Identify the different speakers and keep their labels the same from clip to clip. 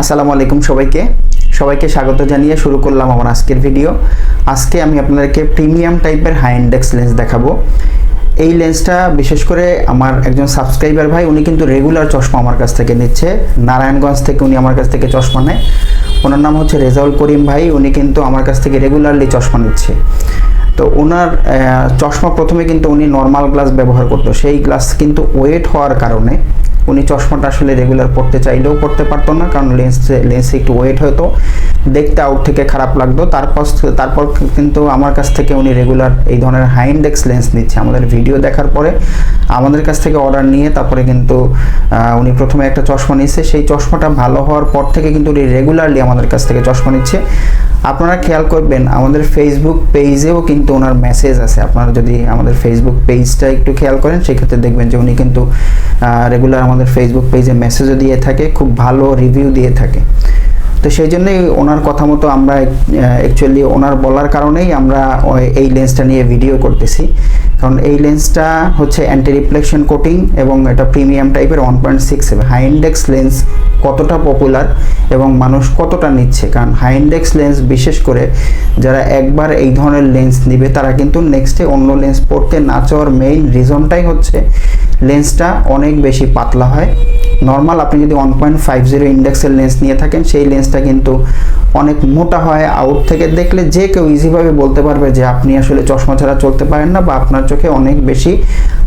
Speaker 1: আসসালামু আলাইকুম সবাইকে। সবাইকে স্বাগত জানিয়ে শুরু করলাম আমার আজকের ভিডিও। আজকে আমি আপনাদেরকে প্রিমিয়াম টাইপের হাই ইন্ডেক্স লেন্স দেখাবো। এই লেন্সটা বিশেষ করে আমার একজন সাবস্ক্রাইবার ভাই, উনি কিন্তু রেগুলার চশমা আমার কাছ থেকে নিচ্ছে। নারায়ণগঞ্জ থেকে উনি আমার কাছ থেকে চশমা নেয়। ওনার নাম হচ্ছে রেজাউল করিম ভাই, উনি কিন্তু আমার কাছ থেকে রেগুলারলি চশমা নিচ্ছে। তো ওনার চশমা প্রথমে কিন্তু উনি নর্মাল গ্লাস ব্যবহার করতো। সেই গ্লাস কিন্তু ওয়েট হওয়ার কারণে উনি চশমাটা আসলে রেগুলার পড়তে চাইলেও পড়তে পারতো না, কারণ লেন্সে লেন্সে একটু ওয়েট হতো। দেখতে আউট থেকে খারাপ লাগতো। তারপর তারপর কিন্তু আমার কাছ থেকে উনি রেগুলার এই ধরনের হাই ইন্ডেক্স লেন্স নিচ্ছে। আমাদের ভিডিও দেখার পরে আমাদের কাছ থেকে অর্ডার নিয়ে তারপরে কিন্তু উনি প্রথমে একটা চশমা নিচ্ছে সেই চশমাটা ভালো হওয়ার পর থেকে কিন্তু উনি রেগুলারলি আমাদের কাছ থেকে চশমা নিচ্ছে। আপনারা খেয়াল করবেন, আমাদের ফেসবুক পেজেও কিন্তু ওনার মেসেজ আছে। আপনারা যদি আমাদের ফেসবুক পেজটা একটু খেয়াল করেন, সেক্ষেত্রে দেখবেন যে উনি কিন্তু রেগুলার আমাদের ফেসবুক পেজে মেসেজও দিয়ে থাকে, খুব ভালো রিভিউ দিয়ে থাকে। তো সেই জন্যই ওনার কথা মতো আমরা অ্যাকচুয়ালি ওনার বলার কারণেই আমরা এই লেন্সটা নিয়ে ভিডিও করতেছি। কারণ এই লেন্সটা হচ্ছে অ্যান্টি রিফ্লেকশন কোটিং এবং এটা প্রিমিয়াম টাইপের one point six high index lens কতটা পপুলার এবং মানুষ কতটা নিচ্ছে। কারণ হাই ইন্ডেক্স লেন্স বিশেষ করে যারা একবার এই ধরনের লেন্স নিবে, তারা কিন্তু নেক্সটে অন্য লেন্স পড়তে না চাওয়ার মেইন রিজনটাই হচ্ছে লেন্সটা অনেক বেশি পাতলা হয়। নর্মাল আপনি যদি ওয়ান পয়েন্ট ফাইভ জিরো ইন্ডেক্সের লেন্স নিয়ে থাকেন, সেই লেন্সটা কিন্তু অনেক মোটা হয়। আউট থেকে দেখলে যে কেউ ইজিভাবে বলতে পারবে যে আপনি আসলে চশমা ছাড়া চলতে পারেন না বা আপনার চোখে অনেক বেশি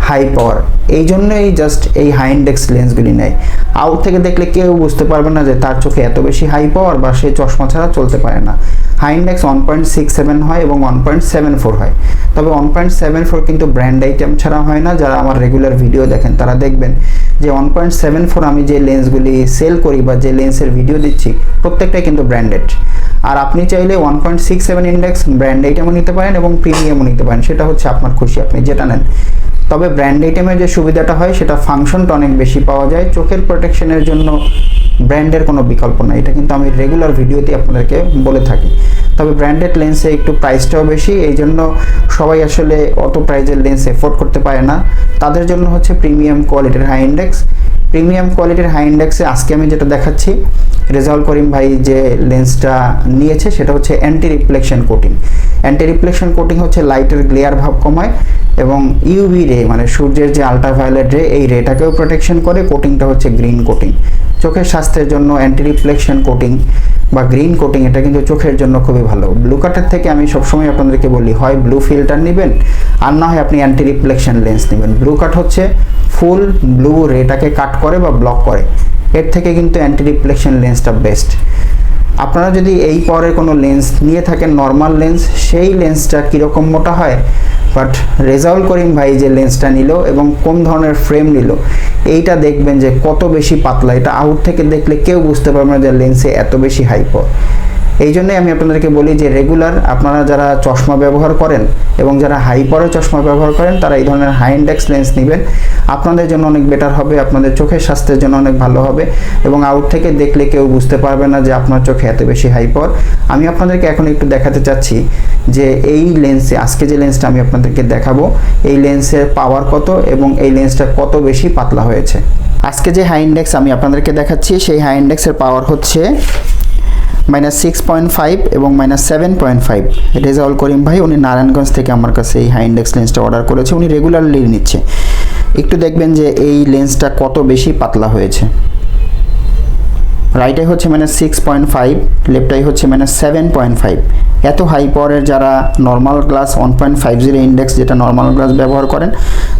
Speaker 1: হাই পাওয়ার এই জন্যই জাস্ট এই হাই ইন্ডেক্স লেন্সগুলি নেয়। আউট থেকে দেখলে কেউ বুঝতে পারবে না যে তার চোখে এত বেশি হাই পাওয়ার বা সে চশমা ছাড়া চলতে পারে না। High index one point six seven হয় এবং ওয়ান পয়েন্ট সেভেন ফোর হয়। তবে ওয়ান পয়েন্ট সেভেন ফোর কিন্তু ব্র্যান্ড আইটেম ছাড়া হয় না। যারা আমার রেগুলার ভিডিও দেখেন, তারা দেখবেন যে ওয়ান পয়েন্ট সেভেন ফোর আমি যে লেন্সগুলি সেল করি বা যে লেন্সের ভিডিও দিচ্ছি, প্রত্যেকটাই কিন্তু ব্র্যান্ডেড আর আপনি চাইলে one point six seven index brand আইটেমও নিতে পারেন এবং প্রিমিয়ামও নিতে পারেন, সেটা হচ্ছে আপনার খুশি, আপনি যেটা নেন। তবে ব্র্যান্ড আইটেমের যে সুবিধাটা হয়, সেটা ফাংশনটা অনেক বেশি পাওয়া যায়। চোখের প্রোটেকশনের জন্য ব্র্যান্ডের কোনো বিকল্প নাই। এটা কিন্তু আমি রেগুলার ভিডিওতে আপনাদেরকে বলে থাকি। তবে ব্র্যান্ডেড লেন্সে একটু প্রাইসটাও বেশি এই জন্য সবাই আসলে অত প্রাইজের লেন্স এফোর্ড করতে পারে না। তাদের জন্য হচ্ছে প্রিমিয়াম কোয়ালিটির হাই ইন্ডেক্স প্রিমিয়াম কোয়ালিটির হাই ইন্ডেক্সে আজকে আমি যেটা দেখাচ্ছি, রেজাউল করিম ভাই যে লেন্সটা নিয়েছে, সেটা হচ্ছে anti reflection coating anti reflection coating হচ্ছে লাইটের গ্লেয়ার ভাব কমায় এবং ইউভি রে মানে সূর্যের যে আলট্রাভায়োলেট রে এই রেটাকেও প্রোটেকশন করে কোটিংটা হচ্ছে গ্রিন কোটিং চোখের স্বাস্থ্যের জন্য অ্যান্টি রিফ্লেকশন কোটিং বা গ্রিন কোটিং এটা কিন্তু চোখের জন্য খুবই ভালো। ব্লু কাটের থেকে আমি সবসময় আপনাদেরকে বলি, হয় ব্লু ফিল্টার নেবেন, আর না হয় আপনি অ্যান্টি রিফ্লেকশন লেন্স নেবেন। ব্লু কাট হচ্ছে ফুল ব্লু রেটাকে কাট করে বা ব্লক করে। এর থেকে কিন্তু অ্যান্টি রিফ্লেকশন লেন্সটা বেস্ট আপনারা যদি এই পরের কোনো লেন্স নিয়ে থাকেন নর্মাল লেন্স সেই লেন্সটা কীরকম মোটা হয়? বাট রেজাউল করিম ভাই যে লেন্সটা নিল এবং কোন ধরনের ফ্রেম নিল এইটা দেখবেন যে কত বেশি পাতলা। এটা আউট থেকে দেখলে কেউ বুঝতে পারবে না যে লেন্সে এত বেশি হাইপার এই জন্যই আমি আপনাদেরকে বলি যে রেগুলার আপনারা যারা চশমা ব্যবহার করেন এবং যারা হাই পরে চশমা ব্যবহার করেন, তারা এই ধরনের হাই ইন্ডেক্স লেন্স নেবেন। আপনাদের জন্য অনেক বেটার হবে, আপনাদের চোখের স্বাস্থ্যের জন্য অনেক ভালো হবে এবং আউট থেকে দেখলে কেউ বুঝতে পারবে না যে আপনার চোখে এত বেশি হাই পাওয়ার আমি আপনাদেরকে এখন একটু দেখাতে চাচ্ছি যে এই লেন্সে আজকে যে লেন্সটা আমি আপনাদেরকে দেখাবো, এই লেন্সের পাওয়ার কত এবং এই লেন্সটা কত বেশি পাতলা হয়েছে? আজকে যে হাই ইন্ডেক্স আমি আপনাদেরকে দেখাচ্ছি, সেই হাই ইন্ডেক্সের পাওয়ার হচ্ছে মাইনাস সিক্স পয়েন্ট ফাইভ এবং minus seven point five Rezaul Karim ভাই, উনি নারায়ণগঞ্জ থেকে আমার কাছে এই হাই ইন্ডেক্স লেন্সটা অর্ডার করেছে, উনি রেগুলারলি নিচ্ছে। একটু দেখবেন যে এই লেন্সটা কত বেশি পাতলা হয়েছে। রাইটে হচ্ছে মাইনাস সিক্স পয়েন্ট ফাইভ লেফটাই হচ্ছে মাইনাস সেভেন পয়েন্ট ফাইভ এত হাই পাওয়ারের যারা normal glass one point five zero index যেটা নর্মাল গ্লাস ব্যবহার করেন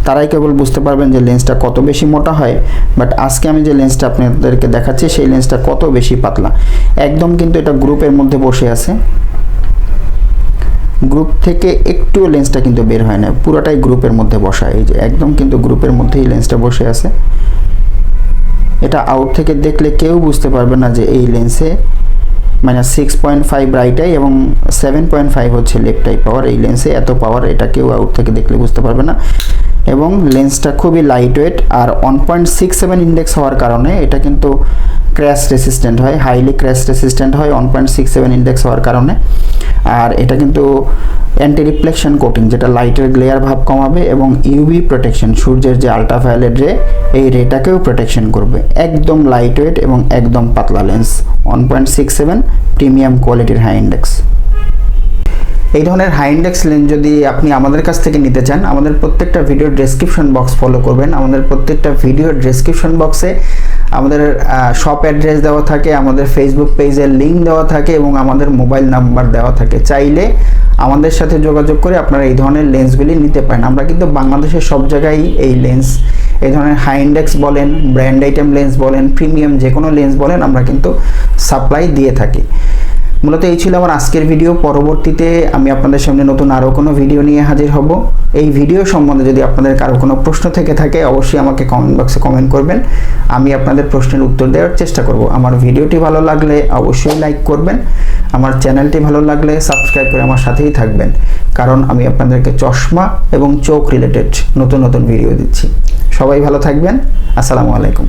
Speaker 1: তারাই কেবল বুঝতে পারবেন যে লেন্সটা কত বেশি মোটা হয় বাট আজকে আমি যে লেন্সটা আপনাদেরকে দেখাচ্ছি, সেই লেন্সটা কত বেশি পাতলা। একদম কিন্তু এটা গ্রুপের মধ্যে বসে আছে। গ্রুপ থেকে একটু লেন্সটা কিন্তু বের হয় না, পুরোটাই গ্রুপের মধ্যে বসা, এই যে একদম কিন্তু গ্রুপের মধ্যেই লেন্সটা বসে আছে। এটা আউট থেকে দেখলে কেউ বুঝতে পারবে না যে এই লেন্সে minus six point five right eye এবং সেভেন পয়েন্ট ফাইভ হচ্ছে লেফট আই পাওয়ার এই লেন্সে এত পাওয়ার এটা কেউ আউট থেকে দেখলে বুঝতে পারবে না। এবং লেন্সটা খুবই লাইট ওয়েট আর one point six seven index হওয়ার কারণে এটা কিন্তু ক্র্যাশ রেসিস্ট্যান্ট হয় হাইলি ক্র্যাশ রেসিস্ট্যান্ট হয় one point six seven index হওয়ার কারণে। আর এটা কিন্তু অ্যান্টি রিফ্লেকশন কোটিং যেটা লাইটের গ্লেয়ার ভাব কমাবে এবং ইউভি প্রোটেকশন সূর্যের যে আলট্রাভায়োলেট রে এই রেটাকেও প্রোটেকশন করবে। একদম লাইট ওয়েট এবং একদম পাতলা lens one point six seven premium কোয়ালিটির হাই ইন্ডেক্স এই ধরনের হাই ইন্ডেক্স লেন্স যদি আপনি আমাদের কাছ থেকে নিতে চান, আমাদের প্রত্যেকটা ভিডিওর ডেসক্রিপশন বক্স ফলো করবেন। আমাদের প্রত্যেকটা ভিডিওর ডেসক্রিপশন বক্সে আমাদের শপ অ্যাড্রেস দেওয়া থাকে, আমাদের ফেসবুক পেজের লিঙ্ক দেওয়া থাকে এবং আমাদের মোবাইল নাম্বার দেওয়া থাকে। চাইলে আমাদের সাথে যোগাযোগ করে আপনারা এই ধরনের লেন্সগুলি নিতে পারেন। আমরা কিন্তু বাংলাদেশের সব জায়গায় এই লেন্স এই ধরনের হাই ইন্ডেক্স বলেন ব্র্যান্ড আইটেম লেন্স বলেন প্রিমিয়াম যে কোনো লেন্স বলেন, আমরা কিন্তু সাপ্লাই দিয়ে থাকি। মূলত এই ছিল আমার আজকের ভিডিও পরবর্তীতে আমি আপনাদের সামনে নতুন আরও কোনো ভিডিও নিয়ে হাজির হব। এই ভিডিও সম্বন্ধে যদি আপনাদের কারও কোনো প্রশ্ন থেকে থাকে, অবশ্যই আমাকে কমেন্ট বক্সে কমেন্ট করবেন। আমি আপনাদের প্রশ্নের উত্তর দেওয়ার চেষ্টা করব। আমার ভিডিওটি ভালো লাগলে অবশ্যই লাইক করবেন। আমার চ্যানেলটি ভালো লাগলে সাবস্ক্রাইব করে আমার সাথেই থাকবেন। কারণ আমি আপনাদেরকে চশমা এবং চোখ রিলেটেড নতুন নতুন ভিডিও দিচ্ছি। সবাই ভালো থাকবেন। আসসালামু আলাইকুম।